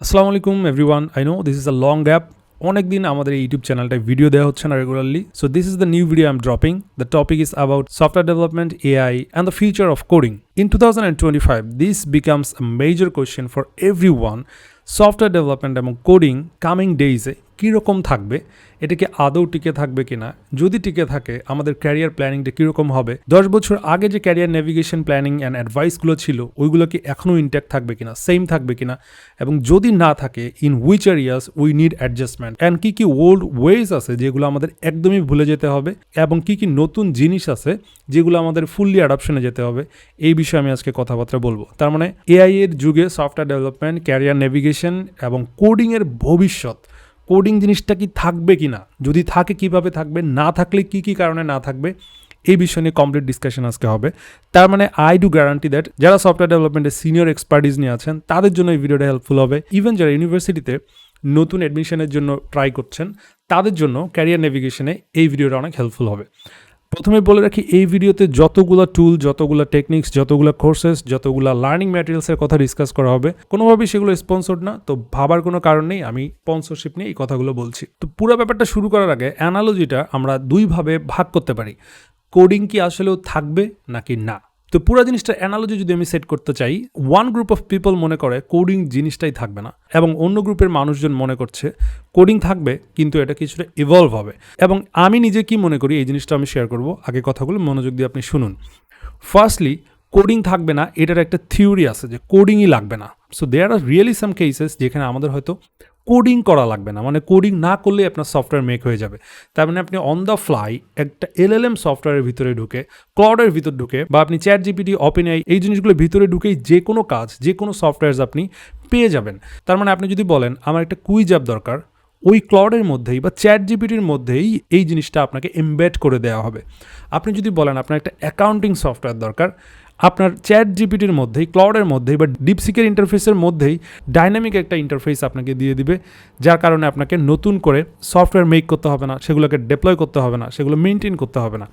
আসসালামু আলাইকুম everyone I know this is a long gap অনেক দিন আমাদের এই ইউটিউব চ্যানেলটায় ভিডিও দেওয়া হচ্ছে না regularly so this is the new video I am dropping the topic is about software development AI and the future of coding in two thousand and twenty five this becomes a major question for every one software development এবং coding coming ডেইজে কীরকম থাকবে? এটা কি আদৌ টিকে থাকবে কি না যদি টিকে থাকে, আমাদের ক্যারিয়ার প্ল্যানিংটা কীরকম হবে? দশ বছর আগে যে ক্যারিয়ার নেভিগেশন প্ল্যানিং অ্যান্ড অ্যাডভাইসগুলো ছিল, ওইগুলো কি এখনও ইনট্যাক্ট থাকবে কিনা? সেম থাকবে কিনা? এবং যদি না থাকে in which areas we need adjustment and কী কী ওল্ড ওয়েজ আছে যেগুলো আমাদের একদমই ভুলে যেতে হবে? এবং কী কী নতুন জিনিস আছে যেগুলো আমাদের ফুললি অ্যাডাপশনে যেতে হবে? এই বিষয়ে আমি আজকে কথাবার্তা বলব। তার মানে এআই এর যুগে সফটওয়্যার ডেভেলপমেন্ট ক্যারিয়ার নেভিগেশন এবং কোডিংয়ের ভবিষ্যৎ কোডিং জিনিসটা কি থাকবে কি না যদি থাকে, কীভাবে থাকবে? না থাকলে কি কি কারণে না থাকবে? এই বিষয় নিয়ে কমপ্লিট ডিসকাশন আজকে হবে। তার মানে আই ডু গ্যারান্টি দ্যাট যারা সফটওয়্যার ডেভেলপমেন্টের সিনিয়র এক্সপার্টিস নিয়ে আছেন, তাদের জন্য এই ভিডিওটা হেল্পফুল হবে। ইভেন যারা ইউনিভার্সিটিতে নতুন অ্যাডমিশনের জন্য ট্রাই করছেন, তাদের জন্য ক্যারিয়ার নেভিগেশনে এই ভিডিওটা অনেক হেল্পফুল হবে। প্রথমে বলে রাখি, এই ভিডিওতে যতগুলো টুল যতগুলো টেকনিক্স যতগুলো কোর্সেস যতগুলো লার্নিং ম্যাটেরিয়ালসের কথা ডিসকাস করা হবে, কোনোভাবেই সেগুলো স্পন্সর্ড না। তো ভাবার কোনো কারণ নেই, আমি স্পন্সরশিপ নিয়ে এই কথাগুলো বলছি। তো পুরো ব্যাপারটা শুরু করার আগে অ্যানালজিটা আমরা দুইভাবে ভাগ করতে পারি। কোডিং কি আসলেও থাকবে নাকি না? তো পুরো জিনিসটার অ্যানালজি যদি আমি সেট করতে চাই ওয়ান গ্রুপ অফ পিপল মনে করে কোডিং জিনিসটাই থাকবে না, এবং অন্য গ্রুপের মানুষজন মনে করছে কোডিং থাকবে, কিন্তু এটা কিছুটা ইভলভ হবে। এবং আমি নিজে কি মনে করি, এই জিনিসটা আমি শেয়ার করব, আগে কথাগুলো মনোযোগ দিয়ে আপনি শুনুন। ফার্স্টলি কোডিং থাকবে না, এটার একটা থিওরি আছে যে কোডিংই লাগবে না। So there are really some cases যেখানে আমাদের হয়তো কোডিং করা লাগবে না। মানে কোডিং না করলে আপনার সফটওয়্যার মেক হয়ে যাবে। তার মানে আপনি অন দ্য ফ্লাই একটা এলএলএম সফটওয়্যারের ভিতরে ঢুকে ক্লাউডের ভিতর ঢুকে বা আপনি চ্যাট জিপিটি ওপেন আই এই জিনিসগুলোর ভিতরে ঢুকেই যে কোনো কাজ, যে কোনো সফটওয়্যার আপনি পেয়ে যাবেন। তার মানে আপনি যদি বলেন, আমার একটা কুইজ অ্যাপ দরকার। ওই ক্লাউডের মধ্যেই বা চ্যাট জিপিটির মধ্যেই এই জিনিসটা আপনাকে এমবেড করে দেওয়া হবে। আপনি যদি বলেন, আপনার একটা অ্যাকাউন্টিং সফটওয়্যার দরকার। আপনার চ্যাট জিপিটির মধ্যেই ক্লাউডের মধ্যেই বা ডিপসিকের ইন্টারফেসের মধ্যেই ডাইনামিক একটা ইন্টারফেস আপনাকে দিয়ে দিবে, যার কারণে আপনাকে নতুন করে সফটওয়্যার মেক করতে হবে না, সেগুলোকে ডেপ্লয় করতে হবে না, সেগুলো মেনটেন করতে হবে না।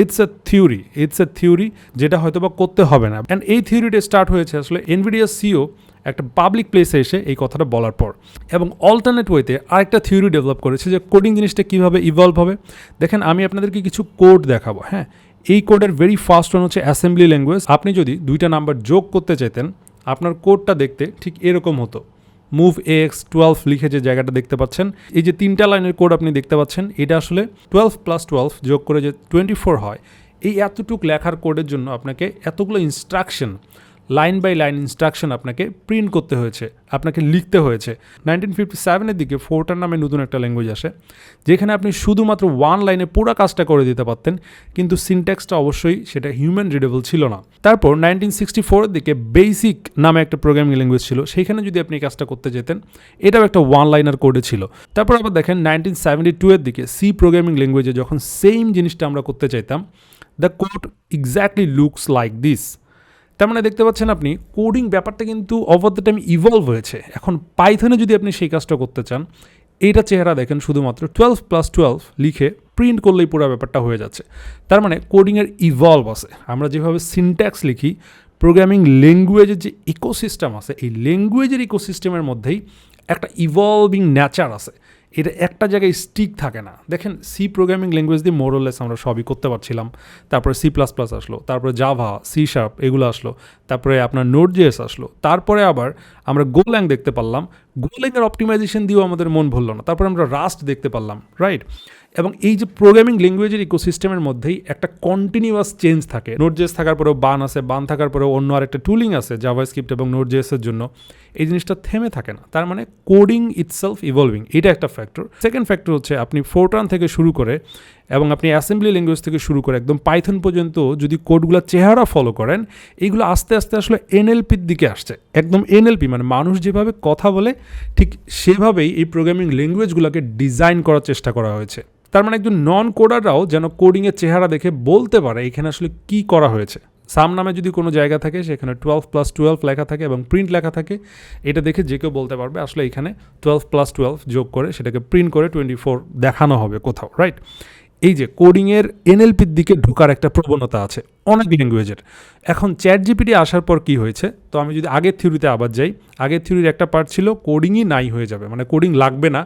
It's a theory it's a theory যেটা হয়তো বা করতে হবে না। অ্যান্ড এই থিওরিটা স্টার্ট হয়েছে আসলে এনভিডিয়াস সিও একটা পাবলিক প্লেসে এসে এই কথাটা বলার পর। এবং অল্টারনেট ওয়েতে আরেকটা থিওরি ডেভেলপ করেছে যে কোডিং জিনিসটা কীভাবে ইভলভ হবে। দেখেন, আমি আপনাদেরকে কিছু কোড দেখাবো হ্যাঁ? এই কোডের ভেরি ফার্স্ট ওয়ান হচ্ছে অ্যাসেম্বলি ল্যাঙ্গুয়েজ আপনি যদি দুইটা নাম্বার যোগ করতে চাইতেন, আপনার কোডটা দেখতে ঠিক এরকম হতো। মুভ এক্স টুয়েলভ লিখে যে জায়গাটা দেখতে পাচ্ছেন, এই যে তিনটা লাইনের কোড আপনি দেখতে পাচ্ছেন, এটা আসলে টুয়েলভ প্লাস টুয়েলভ যোগ করে যে টোয়েন্টি ফোর হয়। এই এতটুক লেখার কোডের জন্য আপনাকে এতগুলো instruction line by line instruction আপনাকে প্রিন্ট করতে হয়েছে, আপনাকে লিখতে হয়েছে। নাইনটিন ফিফটি সেভেনের দিকে ফোরটার নামে নতুন একটা ল্যাঙ্গুয়েজ আসে, যেখানে আপনি শুধুমাত্র ওয়ান লাইনে পুরো কাজটা করে দিতে পারতেন, কিন্তু সিনট্যাক্সটা অবশ্যই সেটা হিউম্যান রিডেবল ছিল না। তারপর নাইনটিন সিক্সটি ফোরের দিকে বেসিক নামে একটা প্রোগ্রামিং ল্যাঙ্গুয়েজ ছিল সেইখানে যদি আপনি কাজটা করতে যেতেন, এটাও একটা ওয়ান লাইনার কোডে ছিল। তারপর আবার দেখেন নাইনটিন সেভেন্টি টু এর দিকে সি প্রোগ্রামিং ল্যাঙ্গুয়েজে যখন সেম জিনিসটা আমরা করতে চাইতাম the code exactly looks like this তার মানে দেখতে পাচ্ছেন আপনি কোডিং ব্যাপারটা কিন্তু ওভার দ্য টাইম ইভলভ হয়েছে। এখন পাইথনে যদি আপনি সেই কাজটা করতে চান, এইটা চেহারা দেখেন শুধুমাত্র টুয়েলভ প্লাস টুয়েলভ লিখে প্রিন্ট করলেই পুরো ব্যাপারটা হয়ে যাচ্ছে। তার মানে কোডিংয়ের ইভলভ আছে। আমরা যেভাবে সিনট্যাক্স লিখি প্রোগ্রামিং ল্যাঙ্গুয়েজের যে ইকোসিস্টেম আছে, এই ল্যাঙ্গুয়েজের ইকোসিস্টেমের মধ্যেই একটা ইভলভিং নেচার আছে। এটা একটা জায়গায় স্টিক থাকে না। দেখেন সি প্রোগ্রামিং ল্যাঙ্গুয়েজ দিয়ে মোরলেস আমরা সবই করতে পারছিলাম। তারপরে সি প্লাস প্লাস আসলো, তারপরে জাভা সি শার্প এগুলো আসলো, তারপরে আপনার নোট জিএস আসলো, তারপরে আবার আমরা গোল্যাং দেখতে পারলাম। গোল্যাংয়ের অপটিমাইজেশন দিয়েও আমাদের মন ভরল না, তারপরে আমরা রাস্ট দেখতে পারলাম রাইট এবং এই যে প্রোগ্রামিং ল্যাঙ্গুয়েজের ইকোসিস্টেমের মধ্যেই একটা কন্টিনিউয়াস চেঞ্জ থাকে। নোটজেস থাকার পরেও বান আছে, বান থাকার পরেও অন্য আরেকটা টুলিং আছে জাভা স্ক্রিপ্ট এবং নোটজেসের জন্য। এই জিনিসটা থেমে থাকে না। তার মানে কোডিং ইটসেলফ ইভলভিং এটা একটা ফ্যাক্টর সেকেন্ড ফ্যাক্টর হচ্ছে আপনি ফোরটান থেকে শুরু করে এবং আপনি অ্যাসেম্বলি ল্যাঙ্গুয়েজ থেকে শুরু করে একদম পাইথন পর্যন্ত যদি কোডগুলো চেহারা ফলো করেন এইগুলো আস্তে আস্তে আসলে এনএলপির দিকে আসছে। একদম এনএলপি মানে মানুষ যেভাবে কথা বলে, ঠিক সেভাবেই এই প্রোগ্রামিং ল্যাঙ্গুয়েজগুলোকে ডিজাইন করার চেষ্টা করা হয়েছে। তার মানে একজন নন কোডাররাও যেন কোডিংয়ের চেহারা দেখে বলতে পারে এখানে আসলে কি করা হয়েছে। সাম নামে যদি কোনো জায়গা থাকে, সেখানে টুয়েলভ প্লাস টুয়েলভ লেখা থাকে এবং প্রিন্ট লেখা থাকে, এটা দেখে যে কেউ বলতে পারবে, আসলে এখানে টুয়েলভ প্লাস টুয়েলভ যোগ করে সেটাকে প্রিন্ট করে টোয়েন্টি ফোর দেখানো হবে কোথাও রাইট এই যে কোডিংয়ের এনএলপির দিকে ঢোকার একটা প্রবণতা আছে, অনেক ল্যাঙ্গুয়েজের এখন চ্যাট জিপিটি আসার পর কি হয়েছে? তো আমি যদি আগের থিওরিতে আবার যাই, আগের থিওরির একটা পার্ট ছিল কোডিংই নাই হয়ে যাবে মানে কোডিং লাগবে না,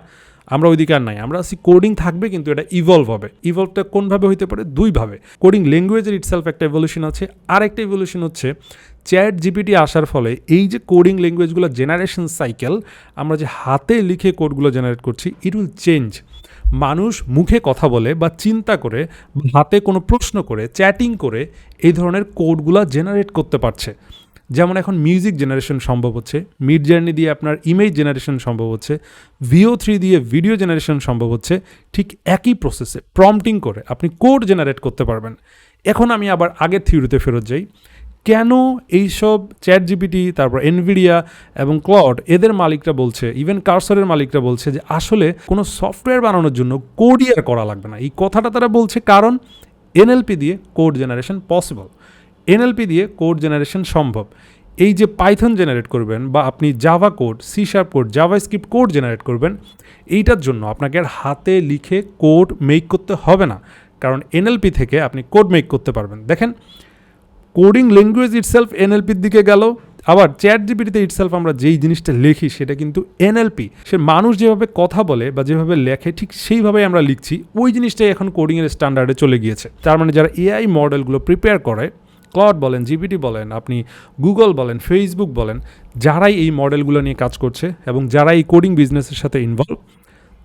আমরা ওইদিকে আর নাই। আমরা আছি কোডিং থাকবে, কিন্তু এটা ইভলভ হবে। ইভলভটা কোনভাবে হইতে পারে? দুইভাবে। কোডিং ল্যাঙ্গুয়েজের ইটসেলফ একটা ইভলিউশন আছে আর একটা ইভলিউশন হচ্ছে চ্যাট জিপিটি আসার ফলে এই যে কোডিং ল্যাঙ্গুয়েজগুলো জেনারেশন সাইকেল আমরা যে হাতে লিখে কোডগুলো জেনারেট করছি ইট উইল চেঞ্জ মানুষ মুখে কথা বলে বা চিন্তা করে হাতে কোনো প্রশ্ন করে চ্যাটিং করে এই ধরনের কোডগুলো জেনারেট করতে পারছে। যেমন এখন মিউজিক জেনারেশন সম্ভব হচ্ছে মিড জার্নি দিয়ে আপনার ইমেজ জেনারেশন সম্ভব হচ্ছে ভিও থ্রি দিয়ে ভিডিও জেনারেশন সম্ভব হচ্ছে, ঠিক একই প্রসেসে প্রম্পটিং করে আপনি কোড জেনারেট করতে পারবেন। এখন আমি আবার আগের থিওরিতে ফেরত যাই। কেন এইসব চ্যাট জিপিটি তারপর এনভিডিয়া এবং ক্লড এদের মালিকরা বলছে, ইভেন কার্সরের মালিকরা বলছে যে আসলে কোনো সফটওয়্যার বানানোর জন্য কোডই আর করা লাগবে না। এই কথাটা তারা বলছে কারণ এনএলপি দিয়ে কোড জেনারেশন পসিবল। এনএলপি দিয়ে কোড জেনারেশন সম্ভব। এই যে পাইথন জেনারেট করবেন বা আপনি Java code, C sharp code JavaScript code generate করবেন, এইটার জন্য আপনাকে আর হাতে লিখে কোড মেক করতে হবে না। কারণ এনএলপি থেকে আপনি কোড মেক করতে পারবেন। দেখেন কোডিং ল্যাঙ্গুয়েজ ইটসেলফ এনএলপির দিকে গেল। আবার চ্যাট জিপিটিতে ইটসেলফ আমরা যেই জিনিসটা লিখি, সেটা কিন্তু এনএলপি সে মানুষ যেভাবে কথা বলে বা যেভাবে লেখে, ঠিক সেইভাবে আমরা লিখছি। ওই জিনিসটাই এখন কোডিংয়ের স্ট্যান্ডার্ডে চলে গিয়েছে। তার মানে যারা এআই মডেলগুলো প্রিপেয়ার করে ক্লড বলেন জিপিটি বলেন, আপনি গুগল বলেন ফেসবুক বলেন, যারাই এই মডেলগুলো নিয়ে কাজ করছে এবং যারা এই কোডিং বিজনেসের সাথে ইনভলভ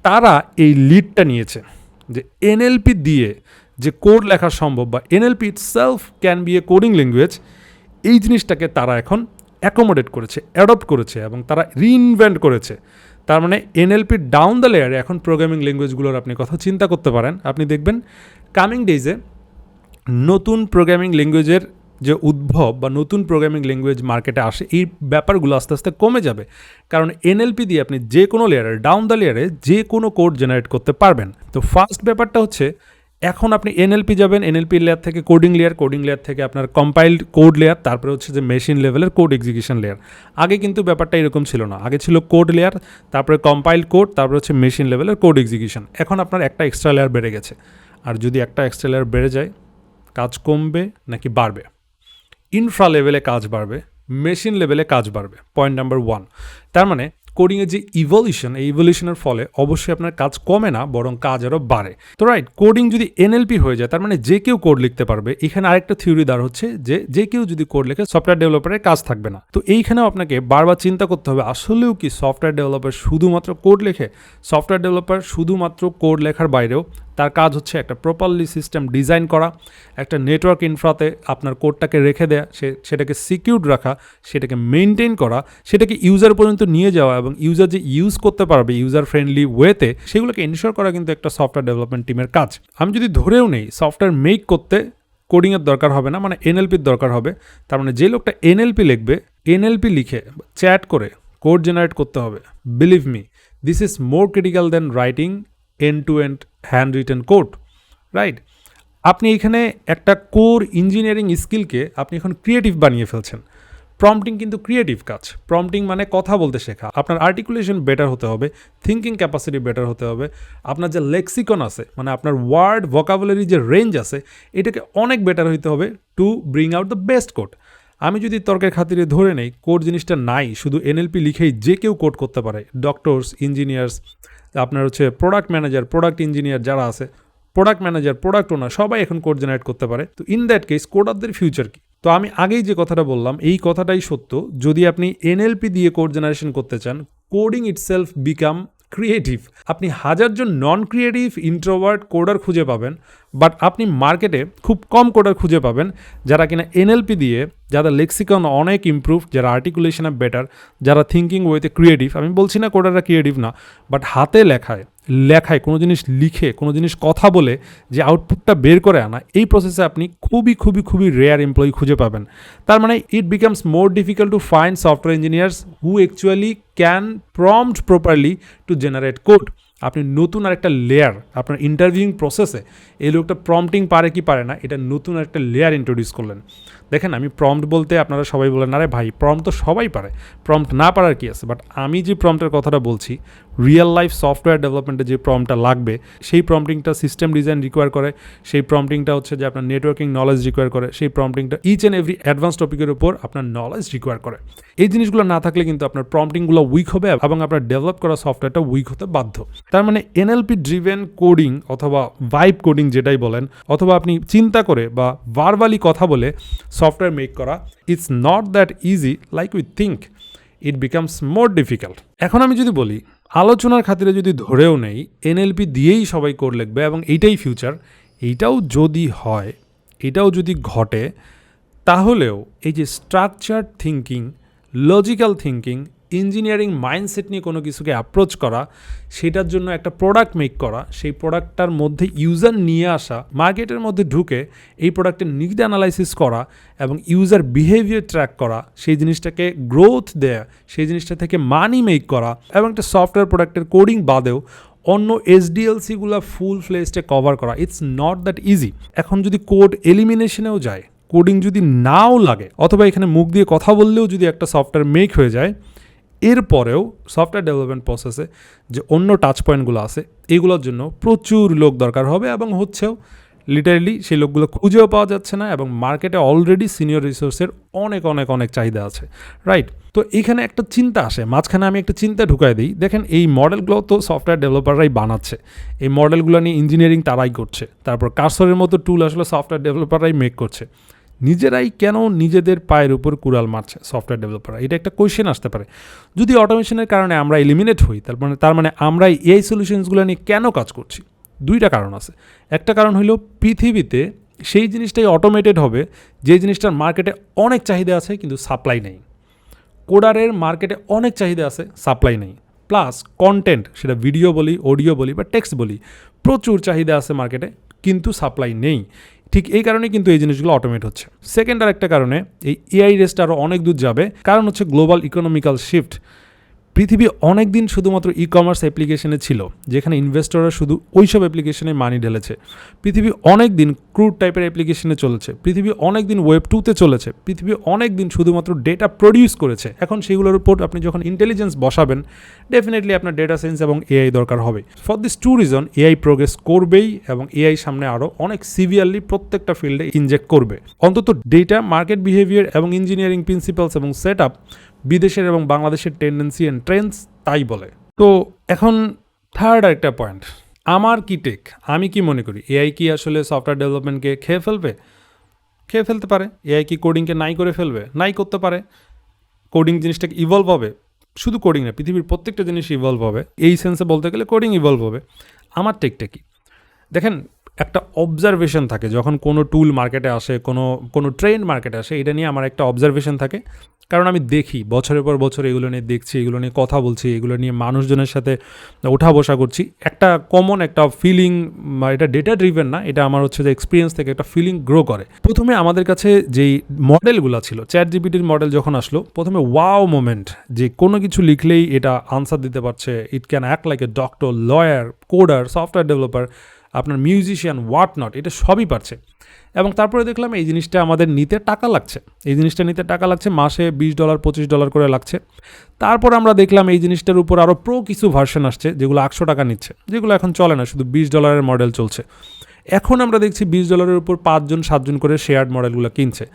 তারা এই লিডটা নিয়েছে। যে এনএলপি দিয়ে যে কোড লেখা সম্ভব বা NLP itself can be a coding language এই জিনিসটাকে তারা এখন অ্যাকোমোডেট করেছে অ্যাডপ্ট করেছে এবং তারা রিইনভেন্ট করেছে। তার মানে এনএলপি ডাউন দ্য লেয়ারে এখন প্রোগ্রামিং ল্যাঙ্গুয়েজগুলোর আপনি কথা চিন্তা করতে পারেন। আপনি দেখবেন কামিং ডেজে নতুন প্রোগ্রামিং ল্যাঙ্গুয়েজের যে উদ্ভব বা নতুন প্রোগ্রামিং ল্যাঙ্গুয়েজ মার্কেটে আসে, এই ব্যাপারগুলো আস্তে আস্তে কমে যাবে। কারণ এনএলপি দিয়ে আপনি যে কোনো লেয়ারে ডাউন দ্য লেয়ারে যে কোনো কোড জেনারেট করতে পারবেন। তো ফার্স্ট ব্যাপারটা হচ্ছে এখন আপনি এনএলপি যাবেন, এনএলপি লেয়ার থেকে কোডিং লেয়ার কোডিং লেয়ার থেকে আপনার কম্পাইল্ড কোড লেয়ার তারপরে হচ্ছে যে মেশিন লেভেলের কোড এক্সিকিউশন লেয়ার আগে কিন্তু ব্যাপারটা এরকম ছিল না। আগে ছিল কোড লেয়ার তারপরে কম্পাইল্ড কোড তারপরে হচ্ছে মেশিন লেভেলের কোড এক্সিকিউশন এখন আপনার একটা এক্সট্রা লেয়ার বেড়ে গেছে। আর যদি একটা এক্সট্রা লেয়ার বেড়ে যায়, কাজ কমবে নাকি বাড়বে? ইনফ্রা লেভেলে কাজ বাড়বে মেশিন লেভেলে কাজ বাড়বে পয়েন্ট নাম্বার ওয়ান তার মানে কোডিংয়ের যে ইভলিউশন এই ইভলিউশনের ফলে অবশ্যই আপনার কাজ কমে না, বরং কাজ আরও বাড়ে। তো রাইট কোডিং যদি এনএলপি হয়ে যায়, তার মানে যে কেউ কোড লিখতে পারবে, এখানে আরেকটা থিওরি দাঁড় হচ্ছে যে যে কেউ যদি কোড লেখে সফটওয়্যার ডেভেলপারের কাজ থাকবে না। তো এইখানেও আপনাকে বারবার চিন্তা করতে হবে, আসলেও কি সফটওয়্যার ডেভেলপার শুধুমাত্র কোড লেখে? সফটওয়্যার ডেভেলপার শুধুমাত্র কোড লেখার বাইরেও তার কাজ হচ্ছে একটা প্রপারলি সিস্টেম ডিজাইন করা, একটা নেটওয়ার্ক ইনফ্রাতে আপনার কোডটাকে রেখে দেয়া, সে, সেটাকে সিকিউর রাখা, সেটাকে মেনটেন করা, সেটাকে ইউজার পর্যন্ত নিয়ে যাওয়া এবং ইউজার যে ইউজ করতে পারবে ইউজার ফ্রেন্ডলি ওয়েতে সেগুলোকে ইনশোর করা কিন্তু একটা সফটওয়্যার ডেভেলপমেন্ট টিমের কাজ। আমি যদি ধরেও নেই সফটওয়্যার মেক করতে কোডিংয়ের দরকার হবে না মানে এনএলপির দরকার হবে, তার মানে যে লোকটা এনএলপি লিখবে, এনএলপি লিখে চ্যাট করে কোড জেনারেট করতে হবে। Believe me this is more critical than writing end to end handwritten code right আপনি এখানে একটা কোর ইঞ্জিনিয়ারিং স্কিলকে আপনি এখন ক্রিয়েটিভ বানিয়ে ফেলছেন। প্রম্পটিং কিন্তু ক্রিয়েটিভ কাজ। প্রম্পটিং মানে কথা বলতে শেখা। আপনার আর্টিকুলেশন বেটার হতে হবে থিঙ্কিং ক্যাপাসিটি বেটার হতে হবে, আপনার যে লেক্সিকন আছে মানে আপনার ওয়ার্ড ভোকাবুলারি যে রেঞ্জ আছে, এটাকে অনেক বেটার হইতে হবে to bring out the best code আমি যদি তর্কের খাতিরে ধরে নেই কোড জিনিসটা নাই, শুধু এনএলপি লিখেই যে কেউ কোড করতে পারে ডক্টরস ইঞ্জিনিয়ার্স আপনার হচ্ছে প্রোডাক্ট ম্যানেজার প্রোডাক্ট ইঞ্জিনিয়ার যারা আছে প্রোডাক্ট ম্যানেজার প্রোডাক্ট ওনার সবাই এখন কোড জেনারেট করতে পারে। তো ইন দ্যাট কেস কোডারদের ফিউচার কি? তো আমি আগেই যে কথাটা বললাম, এই কথাটাই সত্য। যদি আপনি এনএলপি দিয়ে কোড জেনারেশন করতে চান কোডিং ইটসেলফ বিকাম ক্রিয়েটিভ আপনি হাজারজন নন ক্রিয়েটিভ ইন্ট্রোভার্ট কোডার খুঁজে পাবেন বাট আপনি মার্কেটে খুব কম কোডার খুঁজে পাবেন, যারা কিনা এনএলপি দিয়ে, যাদের লেক্সিকন অনেক ইম্প্রুভ যারা আর্টিকুলেশনে বেটার যারা থিঙ্কিং ওয়েতে ক্রিয়েটিভ আমি বলছি না কোডাররা ক্রিয়েটিভ না বাট হাতে লেখায়। লেখায়, কোনো জিনিস লিখে, কোনো জিনিস কথা বলে যে আউটপুটটা বের করে আনা, এই প্রসেসে আপনি খুবই খুবই খুবই রেয়ার এমপ্লয়ি খুঁজে পাবেন। তার মানে it becomes more difficult to find software engineers who actually can prompt properly to generate code আপনি নতুন আরেকটা লেয়ার আপনার ইন্টারভিউইং প্রসেসে এই লোকটা প্রম্পটিং পারে কি পারে না, এটা নতুন একটা লেয়ার ইন্ট্রোডিউস করলেন। দেখেন, আমি প্রম্পট বলতে আপনারা সবাই বলেন আরে ভাই প্রম্পট তো সবাই পারে। প্রম্পট না পারার কি আছে? বাট আমি যে প্রম্পটের কথাটা বলছি রিয়েল লাইফ সফটওয়্যার ডেভেলপমেন্টে যে প্রম্পটটা লাগবে, সেই প্রম্পটিংটা সিস্টেম ডিজাইন রিকোয়ার করে, সেই প্রম্পটিংটা হচ্ছে যে আপনার নেটওয়ার্কিং নলেজ রিকোয়ার করে, সেই প্রম্পটিংটা ইচ অ্যান্ড এভরি অ্যাডভান্স টপিকের উপর আপনার নলেজ রিকোয়ার করে। এই জিনিসগুলো না থাকলে কিন্তু আপনার প্রম্পটিংগুলো উইক হবে এবং আপনার ডেভেলপ করা সফটওয়্যারটা উইক হতে বাধ্য। তার মানে এনএলপি ড্রিভেন কোডিং অথবা ভাইব কোডিং যেটাই বলেন, অথবা আপনি চিন্তা করে বা ভার্বালি কথা বলে সফটওয়্যার মেক করা it's not that easy like we think it becomes more difficult এখন আমি যদি বলি, আলোচনার খাতিরে যদি ধরেও নেই, এনএলপি দিয়েই সবাই কোড লিখবে এবং এইটাই ফিউচার এইটাও যদি হয়, এটাও যদি ঘটে, তাহলেও এই যে structure thinking logical thinking engineering mindset নিয়ে কোনো কিছুকে অ্যাপ্রোচ করা, সেটার জন্য একটা প্রোডাক্ট মেক করা, সেই প্রোডাক্টটার মধ্যে ইউজার নিয়ে আসা মার্কেটের মধ্যে ঢুকে এই প্রোডাক্টের নিড অ্যানালাইসিস করা এবং ইউজার বিহেভিয়ার ট্র্যাক করা, সেই জিনিসটাকে গ্রোথ দেয়া, সেই জিনিসটা থেকে মানি মেক করা এবং একটা সফটওয়্যার প্রোডাক্টের কোডিং বাদেও অন্য এসডিএলসিগুলো ফুল ফ্লেজটে কভার করা। ইটস নট দ্যাট ইজি এখন যদি কোড এলিমিনেশনেও যায় কোডিং যদি নাও লাগে, অথবা এখানে মুখ দিয়ে কথা বললেও যদি একটা সফটওয়্যার মেক হয়ে যায় এরপরেও সফটওয়্যার ডেভেলপমেন্ট প্রসেসে যে অন্য টাচ পয়েন্টগুলো আছে, এগুলোর জন্য প্রচুর লোক দরকার হবে এবং হচ্ছেও লিটারেলি সেই লোকগুলো খুঁজেও পাওয়া যাচ্ছে না এবং মার্কেটে অলরেডি সিনিয়র রিসোর্সের অনেক অনেক অনেক চাহিদা আছে রাইট তো এখানে একটা চিন্তা আসে, মাঝখানে আমি একটা চিন্তা ঢুকাই দিই, দেখেন এই মডেলগুলো তো সফটওয়্যার ডেভেলপাররাই বানাচ্ছে, এই মডেলগুলো নিয়ে ইঞ্জিনিয়ারিং তারাই করছে, তারপর কার্সরের মতো টুল আসলে সফটওয়্যার ডেভেলপাররাই মেক করছে। নিজেরাই কেন নিজেদের পায়ের উপর কুড়াল মারছে সফটওয়্যার ডেভেলপাররা এটা একটা কোয়েশ্চেন আসতে পারে। যদি অটোমেশনের কারণে আমরা এলিমিনেট হই, তার মানে তার মানে আমরা এই সলিউশনসগুলো নিয়ে কেন কাজ করছি? দুইটা কারণ আছে। একটা কারণ হলো পৃথিবীতে সেই জিনিসটাই অটোমেটেড হবে, যে জিনিসটার মার্কেটে অনেক চাহিদা আছে, কিন্তু সাপ্লাই নেই। কোডারের মার্কেটে অনেক চাহিদা আছে সাপ্লাই নেই। প্লাস কন্টেন্ট সেটা ভিডিও বলি অডিও বলি বা টেক্সট বলি, প্রচুর চাহিদা আছে মার্কেটে কিন্তু সাপ্লাই নেই। ঠিক এই কারণে কিন্তু এই জিনিসগুলো অটোমেট হচ্ছে। সেকেন্ড আর একটা কারণে এই এআই রেসটা আরও অনেক দূর যাবে। কারণ হচ্ছে গ্লোবাল ইকোনমিক্যাল শিফট পৃথিবী অনেক দিন শুধুমাত্র ই কমার্স অ্যাপ্লিকেশনে ছিল, যেখানে ইনভেস্টররা শুধু ওইসব অ্যাপ্লিকেশনে মানি ঢেলেছে। পৃথিবী অনেক দিন ক্রুড টাইপের অ্যাপ্লিকেশনে চলেছে, পৃথিবী অনেক দিন ওয়েব টুতে চলেছে, পৃথিবী অনেক দিন শুধুমাত্র ডেটা প্রডিউস করেছে। এখন সেগুলোর উপর আপনি যখন ইন্টেলিজেন্স বসাবেন ডেফিনেটলি আপনার ডেটা সায়েন্স এবং এআই দরকার হবে। For this two reason AI progress করবেই এবং এআই সামনে আরও অনেক সিভিয়ারলি প্রত্যেকটা ফিল্ডে ইনজেক্ট করবে। অন্তত ডেটা মার্কেট বিহেভিয়ার এবং ইঞ্জিনিয়ারিং প্রিন্সিপালস এবং সেট আপ বিদেশের এবং বাংলাদেশের টেন্ডেন্সি অ্যান্ড ট্রেন্ডস তাই বলে। তো এখন থার্ড আরেকটা পয়েন্ট আমার কি টেক আমি কি মনে করি? এআই কি আসলে সফটওয়্যার ডেভেলপমেন্টকে খেয়ে ফেলবে? খেয়ে ফেলতে পারে। এআই কি কোডিংকে নাই করে ফেলবে? নাই করতে পারে। কোডিং জিনিসটাকে ইভলভ হবে। শুধু কোডিং না, পৃথিবীর প্রত্যেকটা জিনিস ইভলভ হবে। এই সেন্সে বলতে গেলে কোডিং ইভলভ হবে। আমার টেকটা কি? দেখেন একটা অবজারভেশন থাকে, যখন কোনো টুল মার্কেটে আসে, কোনো কোনো ট্রেন্ড মার্কেটে আসে, এটা নিয়ে আমার একটা অবজারভেশন থাকে। কারণ আমি দেখি, বছরের পর বছর এগুলো নিয়ে দেখছি, এগুলো নিয়ে কথা বলছি, এগুলো নিয়ে মানুষজনের সাথে ওঠা বসা করছি। একটা কমন একটা ফিলিং এটা ডেটা ড্রিভেন না, এটা আমার হচ্ছে যে এক্সপিরিয়েন্স থেকে একটা ফিলিং গ্রো করে। প্রথমে আমাদের কাছে যেই মডেলগুলো ছিল চ্যাট জিপিটির মডেল যখন আসলো, প্রথমে ওয়াও মোমেন্ট যে কোনো কিছু লিখলেই এটা আনসার দিতে পারছে। It can act like a doctor lawyer coder software developer আপনার মিউজিশিয়ান হোয়াট নট এটা সবই পারছে। এবং তারপরে দেখলাম এই জিনিসটা আমাদের নিতে টাকা লাগছে। এই জিনিসটা নিতে টাকা লাগছে, মাসে বিশ ডলার পঁচিশ ডলার করে লাগছে। তারপর আমরা দেখলাম এই জিনিসটার উপর আরও প্রো কিছু ভার্সন আসছে, যেগুলো একশো টাকা নিচ্ছে, যেগুলো এখন চলে না, শুধু বিশ ডলারের মডেল চলছে। এখন আমরা দেখছি বিশ ডলারের উপর পাঁচজন, সাতজন করে শেয়ার্ড মডেলগুলো কিনছে।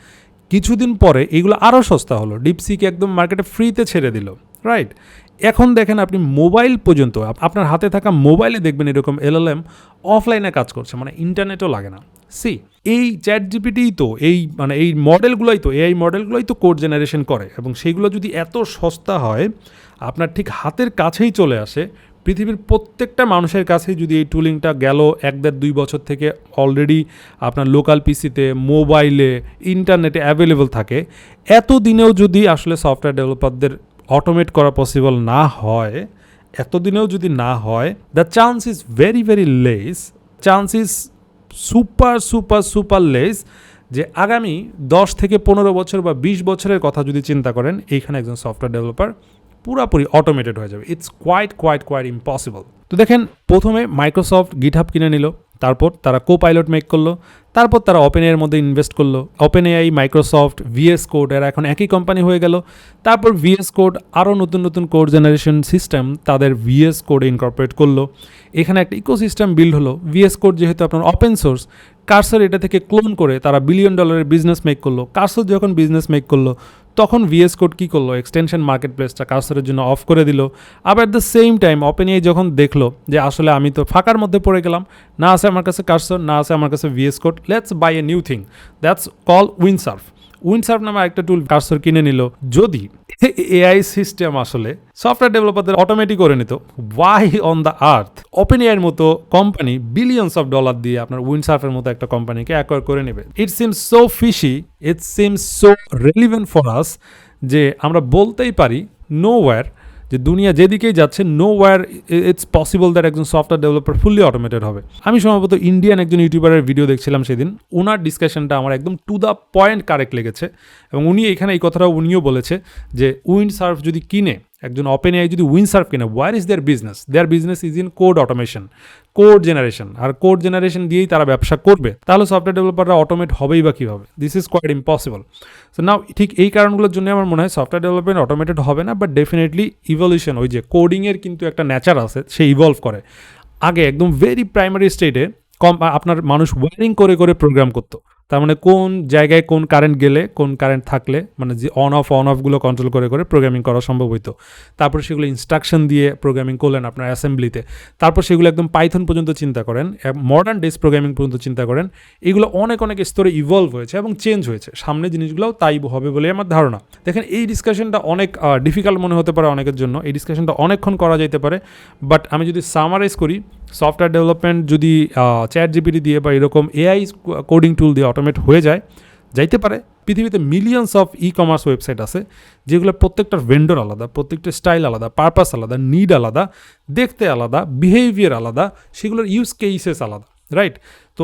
কিছুদিন পরে এইগুলো আরও সস্তা হলো। ডিপসিকে একদম মার্কেটে ফ্রিতে ছেড়ে দিল রাইট এখন দেখেন আপনি মোবাইল পর্যন্ত আপনার হাতে থাকা মোবাইলে দেখবেন এরকম এলএলএম অফলাইনে কাজ করছে মানে ইন্টারনেটও লাগে না। সি, এই চ্যাট জিপিটিই তো, এই মানে এই মডেলগুলোই তো, এআই মডেলগুলোই তো কোড জেনারেশন করে এবং সেইগুলো যদি এত সস্তা হয়, আপনার ঠিক হাতের কাছেই চলে আসে, পৃথিবীর প্রত্যেকটা মানুষের কাছেই যদি এই টুলিংটা গেল এক দেড় দুই বছর থেকে অলরেডি আপনার লোকাল পিসিতে মোবাইলে ইন্টারনেটে অ্যাভেলেবল থাকে এত দিনেও যদি আসলে সফটওয়্যার ডেভেলপারদের অটোমেট করা পসিবল না হয়, এতদিনেও যদি না হয় the chance is very very less chance is super super super less যে আগামী দশ থেকে পনেরো বছর বা বিশ বছরের কথা যদি চিন্তা করেন, এইখানে একজন সফটওয়্যার ডেভেলপার পুরাপুরি অটোমেটেড হয়ে যাবে। It's quite quite quite impossible তো দেখেন, প্রথমে মাইক্রোসফট গিটহাব কিনে নিল। তারপর তারা কো পাইলট মেক করল, তারপর তারা ওপেন এর মধ্যে ইনভেস্ট করল। OpenAI Microsoft VS Code এরা এখন একই কোম্পানি হয়ে গেল। তারপর ভিএস কোড আরও নতুন নতুন কোড জেনারেশন সিস্টেম তাদের ভিএস কোডে ইনকর্পোরেট করল। এখানে একটা ইকোসিস্টেম বিল্ড হলো। ভিএস কোড যেহেতু আপনার ওপেন সোর্স কার্সার এটা থেকে ক্লোন করে তারা বিলিয়ন ডলারের বিজনেস মেক করল। কার্সার যখন বিজনেস মেক করল তখন ভিএস কোড কী করল? এক্সটেনশন মার্কেট প্লেসটা কাউসারের জন্য অফ করে দিল। আবার at the same time open A যখন দেখল যে আসলে আমি তো ফাঁকার মধ্যে পড়ে গেলাম, না আছে আমার কাছে কাউসার না আছে আমার কাছে VS Code let's buy a new thing that's call Windsurf Windsurf নামে একটা টুল কার্সর কিনে নিল। যদি এআই সিস্টেম আসলে সফটওয়্যার ডেভেলপারদের অটোমেটিক করে নিত why on the earth open মতো কোম্পানি বিলিয়নস অফ ডলার দিয়ে আপনার উইনসার্ফের মতো একটা কোম্পানিকে অ্যাকোয়ার করে নেবে? It seems so fishy it seems so relevant for us যে আমরা বলতেই পারি নো ওয়্যার যে দুনিয়া যেদিকেই যাচ্ছে no war it's possible that একজন সফটওয়্যার ডেভেলপার ফুললি অটোমেটেড হবে। আমি সম্ভবত ইন্ডিয়ান একজন ইউটিউবারের ভিডিও দেখছিলাম সেদিন। ওনার ডিসকাশনটা আমার একদম টু দ্য পয়েন্ট কারেক্ট লেগেছে এবং উনি এখানে এই কথাটা উনিও বলেছে যে উইন্ড সার্ফ যদি কিনে একজন ওপেন এআই যদি উইন সার্ফ কিনে war is their business their business is in code automation code generation আর কোড জেনারেশন দিয়েই তারা ব্যবসা করবে। তাহলে সফটওয়্যার ডেভেলপাররা অটোমেট হবেই বা কীভাবে? This is quite impossible so now ঠিক এই কারণগুলোর জন্য আমার মনে হয় সফটওয়্যার ডেভেলপমেন্ট অটোমেটেড হবে না বাট ডেফিনেটলি ইভলিউশন ওই যে কোডিংয়ের কিন্তু একটা নেচার আছে, সে ইভলভ করে। আগে একদম ভেরি প্রাইমারি স্টেটে কম, আপনার মানুষ ওয়ারিং করে করে প্রোগ্রাম করতো। তার মানে কোন জায়গায় কোন কারেন্ট গেলে, কোন কারেন্ট থাকলে মানে যে অন অফ অন অফগুলো কন্ট্রোল করে করে প্রোগ্রামিং করা সম্ভব হইতো। তারপর সেগুলো ইনস্ট্রাকশন দিয়ে প্রোগ্রামিং করলেন আপনার অ্যাসেম্বলিতে তারপর সেগুলো একদম পাইথন পর্যন্ত চিন্তা করেন মডার্ন ডেস প্রোগ্রামিং পর্যন্ত চিন্তা করেন। এগুলো অনেক অনেক স্তরে ইভলভ হয়েছে এবং চেঞ্জ হয়েছে। সামনে জিনিসগুলোও তাই হবে বলে আমার ধারণা। দেখেন, এই ডিসকাশনটা অনেক ডিফিকাল্ট মনে হতে পারে অনেকের জন্য। এই ডিসকাশনটা অনেকক্ষণ করা যেতে পারে। বাট আমি যদি সামারাইজ করি সফটওয়্যার ডেভেলপমেন্ট যদি চ্যাট জিপিটি দিয়ে বা এরকম এআই কোডিং টুল দিয়ে অটোমেট হয়ে যায়, যাইতে পারে, পৃথিবীতে millions of e commerce website আছে, যেগুলো প্রত্যেকটার ভেন্ডর আলাদা, প্রত্যেকটা স্টাইল আলাদা পারপাস আলাদা নিড আলাদা, দেখতে আলাদা বিহেভিয়ার আলাদা, সেগুলোর ইউজ কেসেস আলাদা রাইট তো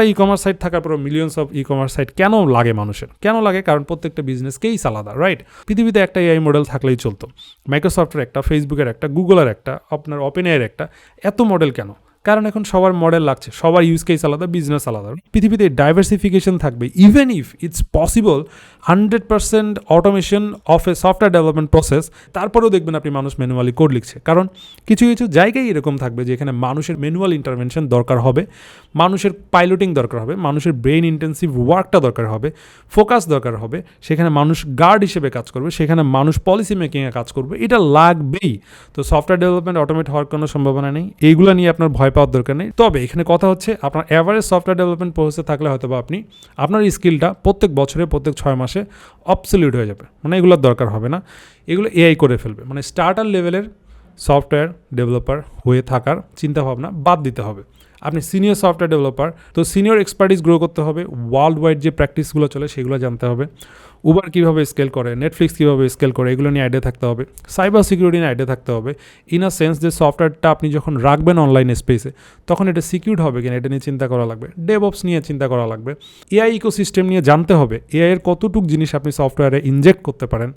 একটা ই কমার্স সাইট থাকার পর millions of e commerce site কেন লাগে মানুষের? কেন লাগে? কারণ প্রত্যেকটা বিজনেসকেই আলাদা রাইট পৃথিবীতে একটা এআই মডেল থাকলেই চলতো। মাইক্রোসফটের একটা ফেসবুকের একটা গুগলের একটা, আপনার ওপেন এর একটা, এত মডেল কেন? কারণ এখন সবার মডেল লাগছে, সবার ইউজ কেস আলাদা বিজনেস আলাদা। পৃথিবীতে ডাইভার্সিফিকেশন থাকবে even if it's possible hundred percent automation of a software development process তারপরেও দেখবেন আপনি মানুষ ম্যানুয়ালি কোড লিখছে। কারণ কিছু কিছু জায়গায় এরকম থাকবে যেখানে মানুষের ম্যানুয়াল ইন্টারভেনশন দরকার হবে, মানুষের পাইলটিং দরকার হবে, মানুষের ব্রেইন ইন্টেন্সিভ ওয়ার্কটা দরকার হবে ফোকাস দরকার হবে, সেখানে মানুষ গার্ড হিসেবে কাজ করবে, সেখানে মানুষ পলিসি মেকিংয়ে কাজ করবে, এটা লাগবেই। তো সফটওয়্যার ডেভেলপমেন্ট অটোমেট হওয়ার কোনো সম্ভাবনা নেই। এইগুলো নিয়ে আপনার ভয় পাওয়ার দরকার নেই। তবে এখানে কথা হচ্ছে, আপনার অ্যাভারেজ সফটওয়্যার ডেভেলপমেন্ট প্রসেসে থাকলে হয়তো বা আপনি, আপনার স্কিলটা প্রত্যেক বছরে, প্রত্যেক ছয় মাসে অবসলিউট হয়ে যাবে। মানে এগুলোর দরকার হবে না। এগুলো এআই করে ফেলবে। মানে স্টার্টার লেভেলের সফটওয়্যার ডেভেলপার হয়ে থাকার চিন্তাভাবনা বাদ দিতে হবে। আপনি সিনিয়র সফটওয়্যার ডেভেলপার তো সিনিয়র এক্সপার্টিস গ্রো করতে হবে ওয়ার্ল্ড ওয়াইড যে প্র্যাকটিসগুলো চলে সেগুলো জানতে হবে। উবার কীভাবে স্কেল করে নেটফ্লিক্স কীভাবে স্কেল করে, এগুলো নিয়ে আইডিয়া থাকতে হবে। সাইবার সিকিউরিটি নিয়ে আইডিয়া থাকতে হবে। ইন আ সেন্স যে সফটওয়্যারটা আপনি যখন রাখবেন অনলাইন স্পেসে তখন এটা সিকিউর হবে কিনা, এটা নিয়ে চিন্তা করা লাগবে। ডেভঅপস নিয়ে চিন্তা করা লাগবে। এআই ইকোসিস্টেম নিয়ে জানতে হবে। এআইয়ের কতটুক জিনিস আপনি সফটওয়্যারে ইনজেক্ট করতে পারেন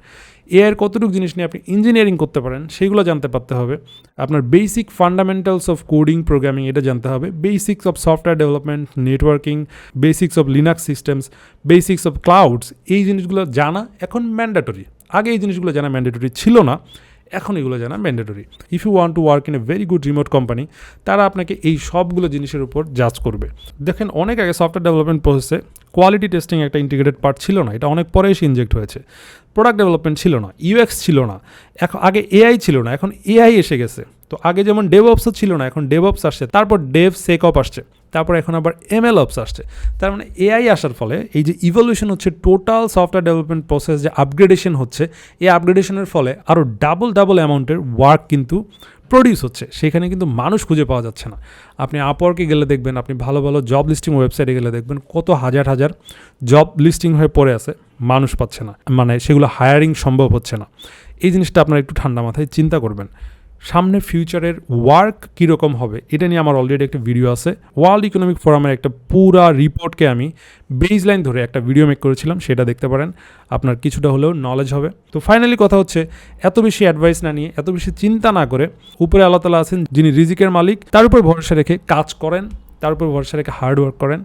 এআই এর কতটুকু জিনিস নিয়ে আপনি ইঞ্জিনিয়ারিং করতে পারেন সেগুলো জানতে পারতে হবে। আপনার basic fundamentals of coding programming এটা জানতে হবে। Basics of software development networking basics of Linux systems basics of clouds এই জিনিসগুলো জানা এখন ম্যান্ডেটরি আগে এই জিনিসগুলো জানা ম্যান্ডেটরি ছিল না। এখন এগুলো জানা mandatory if you want to work in a very good remote company তারা আপনাকে এই সবগুলো জিনিসের উপর জাজ করবে। দেখেন, অনেক আগে সফটওয়্যার ডেভেলপমেন্ট প্রসেসে কোয়ালিটি টেস্টিং একটা ইন্টিগ্রেটেড পার্ট ছিল না, এটা অনেক পরে এসে ইনজেক্ট হয়েছে। প্রোডাক্ট ডেভেলপমেন্ট ছিল না ইউএক্স ছিল না এখন আগে এআই ছিল না, এখন এআই এসে গেছে। তো আগে যেমন ডেভ অপসও ছিল না, এখন ডেভ অপস আসছে, তারপর ডেভ সেক অপ আসছে। তারপর এখন আবার এমএল অপস আসছে। তার মানে এআই আসার ফলে এই যে ইভলিউশন হচ্ছে টোটাল সফটওয়্যার ডেভেলপমেন্ট প্রসেস যে আপগ্রেডেশন হচ্ছে, এই আপগ্রেডেশনের ফলে আরও ডাবল ডাবল অ্যামাউন্টের ওয়ার্ক কিন্তু প্রডিউস হচ্ছে। সেখানে কিন্তু মানুষ খুঁজে পাওয়া যাচ্ছে না। আপনি আপওয়ার্কে গেলে দেখবেন, আপনি ভালো ভালো জব লিস্টিং ওয়েবসাইটে গেলে দেখবেন, কত হাজার হাজার জব লিস্টিং হয়ে পড়ে আছে, মানুষ পাচ্ছে না। মানে সেগুলো হায়ারিং সম্ভব হচ্ছে না। এই জিনিসটা আপনার একটু ঠান্ডা মাথায় চিন্তা করবেন। সামনে ফিউচারের ওয়ার্ক কীরকম হবে, এটা নিয়ে আমার অলরেডি একটা ভিডিও আছে। ওয়ার্ল্ড ইকোনমিক ফোরামের একটা পুরা রিপোর্টকে আমি বেজ লাইন ধরে একটা ভিডিও মেক করেছিলাম, সেটা দেখতে পারেন। আপনার কিছুটা হলেও নলেজ হবে। তো ফাইনালি কথা হচ্ছে, এত বেশি অ্যাডভাইস না নিয়ে, এত বেশি চিন্তা না করে উপরে আল্লাহ তালা আছেন যিনি রিজিকের মালিক, তার উপর ভরসা রেখে কাজ করেন, তার উপর ভরসা রেখে হার্ড ওয়ার্ক করেন।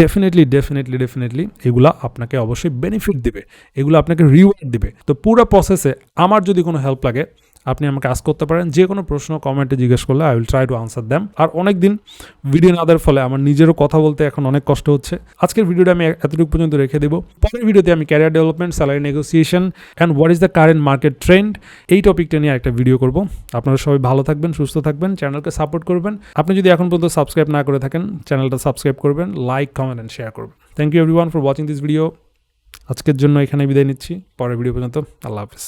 ডেফিনেটলি ডেফিনেটলি ডেফিনেটলি এগুলো আপনাকে অবশ্যই বেনিফিট দিবে, এগুলো আপনাকে রিওয়ার্ড দিবে। তো পুরো প্রসেসে আমার যদি কোনো হেল্প লাগে আপনি আমাকে আস করতে পারেন। যে কোনো প্রশ্ন কমেন্টে জিজ্ঞেস করলে I will try to answer them আর অনেক দিন ভিডিও না দেওয়ার ফলে আমার নিজেরও কথা বলতে এখন অনেক কষ্ট হচ্ছে। আজকের ভিডিওটা আমি এতটুকু পর্যন্ত রেখে দেবো। পরের ভিডিওতে আমি career development salary negotiation and what is the current market trend এই টপিকটা নিয়ে একটা ভিডিও করব। আপনারা সবাই ভালো থাকবেন, সুস্থ থাকবেন চ্যানেলকে সাপোর্ট করবেন। আপনি যদি এখন পর্যন্ত সাবস্ক্রাইব না করে থাকেন চ্যানেলটা সাবস্ক্রাইব করবেন লাইক কমেন্ট অ্যান্ড শেয়ার করবেন। Thank you everyone for watching this video আজকের জন্য এখানে বিদায় নিচ্ছি। পরের ভিডিও পর্যন্ত আল্লাহ হাফিজ।